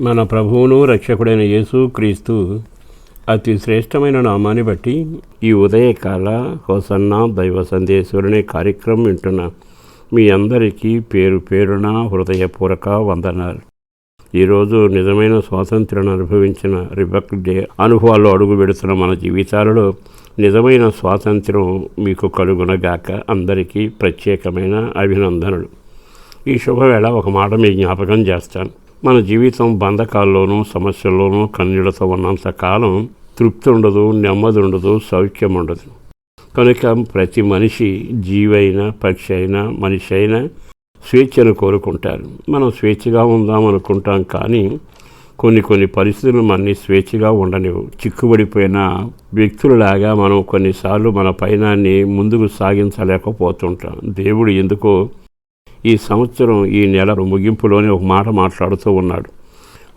మన ప్రభువును రక్షకుడైన యేసు క్రీస్తు అతి శ్రేష్టమైన నామాన్ని బట్టి ఈ ఉదయకాల హోసన్న దైవ సందేశ్వరుని కార్యక్రమం వింటున్న మీ అందరికీ పేరు పేరున హృదయపూర్వక వందనాలు. ఈరోజు నిజమైన స్వాతంత్ర్యాన్ని అనుభవించిన రిపబ్లిక్ డే అనుభవాల్లో అడుగు పెడుతున్న మన జీవితాలలో నిజమైన స్వాతంత్ర్యం మీకు కలుగునగాక అందరికీ ప్రత్యేకమైన అభినందనలు. ఈ శుభవేళ ఒక మాట మీ జ్ఞాపకం చేస్తాను. మన జీవితం బంధకాల్లోనూ సమస్యల్లోనూ కన్నీళ్ళతో ఉన్నంత కాలం తృప్తి ఉండదు నెమ్మది ఉండదు సౌఖ్యం ఉండదు. కనుక ప్రతి మనిషి జీవైనా పక్షి అయినా మనిషి అయినా స్వేచ్ఛను కోరుకుంటారు. మనం స్వేచ్ఛగా ఉందాం అనుకుంటాం కానీ కొన్ని కొన్ని పరిస్థితులు మనని స్వేచ్ఛగా ఉండనివ్వు. చిక్కుబడిపోయిన వ్యక్తులలాగా మనం కొన్నిసార్లు మన పయనాన్ని ముందుకు సాగించలేకపోతుంటాం. దేవుడు ఎందుకో ఈ సంవత్సరం ఈ నెల ముగింపులోనే ఒక మాట మాట్లాడుతూ ఉన్నాడు.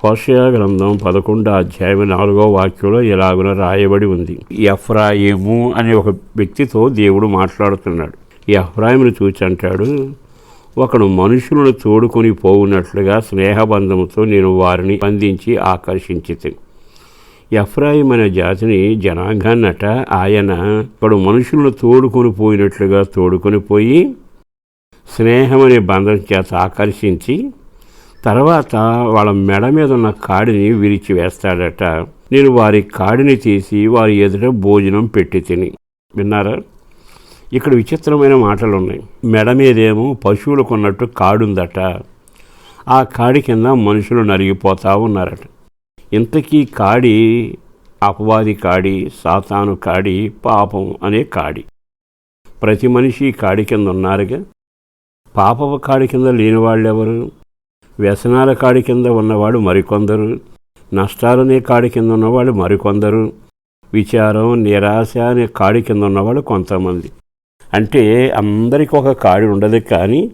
హోషయా గ్రంథం పదకొండు అధ్యాయం నాలుగో వాక్యంలో ఇలాగున రాయబడి ఉంది. ఎఫ్రాయిము అనే ఒక వ్యక్తితో దేవుడు మాట్లాడుతున్నాడు. ఈ ఎఫ్రాయిమును చూచి అంటాడు ఒకడు మనుషులను తోడుకొని పోవున్నట్లుగా స్నేహబంధముతో నేను వారిని బంధించి ఆకర్షించి ఎఫ్రాయిం అనే జాతిని జనాంగాన్నట ఆయన ఒకడు మనుషులను తోడుకొని పోయినట్లుగా తోడుకొని పోయి స్నేహం అనే బంధం చేత ఆకర్షించి తర్వాత వాళ్ళ మెడ మీద ఉన్న కాడిని విరిచి వేస్తాడట. నేను వారి కాడిని తీసి వారి ఎదుట భోజనం పెట్టి తిని. విన్నారా? ఇక్కడ విచిత్రమైన మాటలు ఉన్నాయి మెడ మీదేమో పశువులు కొన్నట్టు కాడుందట. ఆ కాడి కింద మనుషులు నరిగిపోతూ ఉన్నారట. ఇంతకీ కాడి అపవాది కాడి సాతాను కాడి పాపం అనే కాడి. ప్రతి మనిషి కాడి కింద ఉన్నారుగా? పాపపు కాడి కింద లేనివాళ్ళెవరు? వ్యసనాల కాడి కింద ఉన్నవాడు మరికొందరు. నష్టాలనే కాడి కింద ఉన్నవాళ్ళు మరికొందరు. విచారం నిరాశ అనే కాడి కింద ఉన్నవాళ్ళు కొంతమంది. అంటే అందరికీ ఒక కాడి ఉండదు కానీ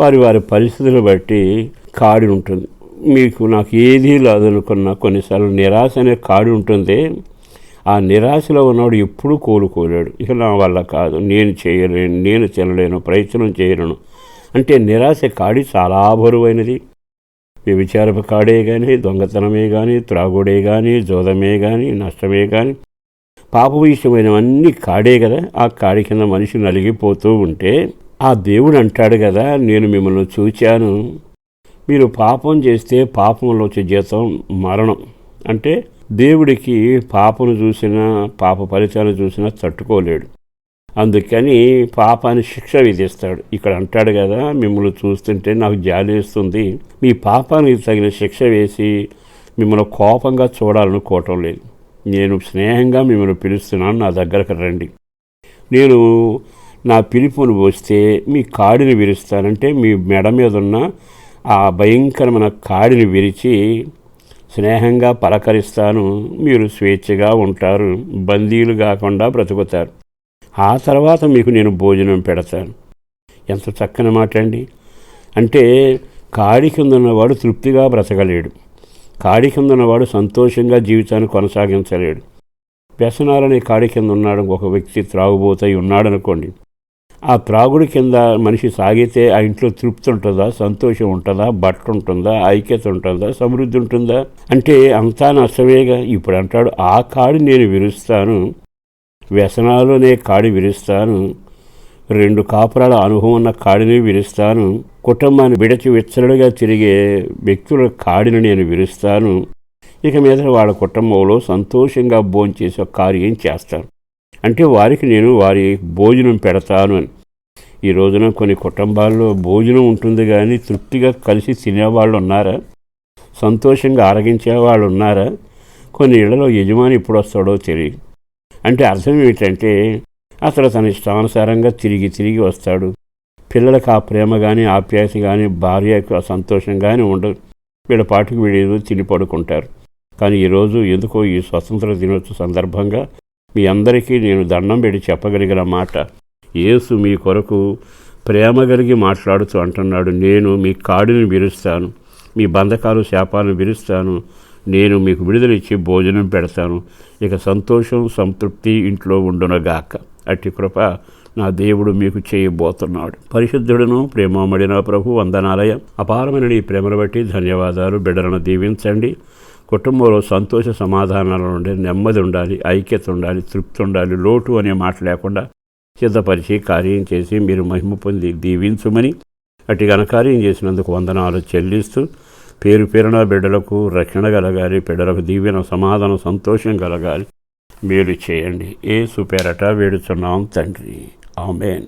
వారి వారి పరిస్థితులు బట్టి కాడి ఉంటుంది. మీకు నాకు ఏదీ లేదనుకున్న కొన్నిసార్లు నిరాశ అనే కాడి ఉంటుంది. ఆ నిరాశలో ఉన్నవాడు ఎప్పుడూ కోలుకోలేడు. ఇక నా వల్ల కాదు. నేను చేయలేను నేను తినలేను ప్రయత్నం చేయలేను. అంటే నిరాశ కాడి చాలా బరువైనది. వ్యభిచారపు కాడే కానీ దొంగతనమే కానీ త్రాగుడే కానీ జోదమే కానీ నష్టమే కానీ పాప విషయమైనవన్నీ కాడే కదా ఆ కాడి కింద మనిషి నలిగిపోతూ ఉంటే ఆ దేవుడు అంటాడు కదా నేను మిమ్మల్ని చూచాను. మీరు పాపం చేస్తే పాపంలో వచ్చే జీతం మరణం. అంటే దేవుడికి పాపను చూసినా పాప ఫలితాన్ని చూసినా తట్టుకోలేడు. అందుకని పాపాన్ని శిక్ష విధిస్తాడు. ఇక్కడ అంటాడు కదా మిమ్మల్ని చూస్తుంటే నాకు జాలేస్తుంది మీ పాపానికి తగిన శిక్ష వేసి మిమ్మల్ని కోపంగా చూడాలనుకోవటం లేదు. నేను స్నేహంగా మిమ్మల్ని పిలుస్తున్నాను నా దగ్గరకు రండి. నేను నా పిలుపును పోస్తే మీ కాడిని విరుస్తానంటే మీ మెడ మీద ఉన్న ఆ భయంకరమైన కాడిని విరిచి స్నేహంగా పలకరిస్తాను. మీరు స్వేచ్ఛగా ఉంటారు బందీలు కాకుండా బ్రతుకుతారు. ఆ తర్వాత మీకు నేను భోజనం పెడతాను. ఎంత చక్కని మాట అండి అంటే కాడి కింద ఉన్నవాడు తృప్తిగా బ్రతకలేడు. కాడి కింద ఉన్నవాడు సంతోషంగా జీవితాన్ని కొనసాగించలేడు. వ్యసనాలని కాడి కింద ఉన్నాడు ఒక వ్యక్తి త్రాగుబోతాయి ఉన్నాడనుకోండి. ఆ త్రాగుడి కింద మనిషి సాగితే ఆ ఇంట్లో తృప్తి ఉంటుందా? సంతోషం ఉంటుందా? బట్ట ఉంటుందా? ఐక్యత ఉంటుందా? సమృద్ధి ఉంటుందా? అంటే అంతా నష్టమేగా. ఇప్పుడు అంటాడు ఆ కాడి నేను విరుస్తాను. వ్యసనాలునే కాడి విరుస్తాను. రెండు కాపురాల అనుభవం ఉన్న కాడిని విరుస్తాను. కుటుంబాన్ని విడచి విచ్చలుగా తిరిగే వ్యక్తుల కాడిని నేను విరుస్తాను. ఇక మీద వాళ్ళ కుటుంబంలో సంతోషంగా భోంచేసి ఒక కార్యం చేస్తాను. అంటే వారికి నేను వారి భోజనం పెడతాను అని. ఈ రోజున కొన్ని కుటుంబాల్లో భోజనం ఉంటుంది కానీ తృప్తిగా కలిసి తినేవాళ్ళు ఉన్నారా? సంతోషంగా ఆరగించే వాళ్ళు ఉన్నారా? కొన్ని ఇళ్ళలో యజమాని ఎప్పుడు వస్తాడో తెలియదు. అంటే అర్థం ఏమిటంటే అతడు తన ఇష్టానుసారంగా తిరిగి తిరిగి వస్తాడు. పిల్లలకు ఆ ప్రేమ కానీ ఆప్యాయత కానీ భార్యకు ఆ సంతోషం కానీ ఉండదు. వీళ్ళ పాటికి వీళ్ళు తిని పడుకుంటారు. కానీ ఈరోజు ఎందుకో ఈ స్వతంత్ర దినోత్సవ సందర్భంగా మీ అందరికీ నేను దండం పెట్టి చెప్పగలిగిన మాట యేసు మీ కొరకు ప్రేమ కలిగి మాట్లాడుతూ అంటున్నాడు. నేను మీ కాడిని విరుస్తాను. మీ బంధకాలు శాపాలను విరుస్తాను. నేను మీకు విడుదలిచ్చి భోజనం పెడతాను. ఇక సంతోషం సంతృప్తి ఇంట్లో ఉండునగాక. అట్టి కృప నా దేవుడు మీకు చేయబోతున్నాడు. పరిశుద్ధుడును ప్రేమమడిన ప్రభు వందనాలయం. అపారమైన నీ ప్రేమను బట్టి ధన్యవాదాలు. బిడ్డలను దీవించండి. కుటుంబంలో సంతోష సమాధానాలు ఉండే నెమ్మది ఉండాలి ఐక్యత ఉండాలి తృప్తి ఉండాలి. లోటు అనే మాట లేకుండా సిద్ధపరిచి కార్యం చేసి మీరు మహిమ పొంది దీవించుమని అటు ఘనకార్యం చేసినందుకు వందనాలు చెల్లిస్తూ పేరు పేరున బిడ్డలకు రక్షణ కలగాలి బిడ్డలకు దీవెన సమాధానం సంతోషం కలగాలి. మీరు చేయండి. ఏ సుపేరట వేడుచున్నాం తండ్రి. ఆమెన్.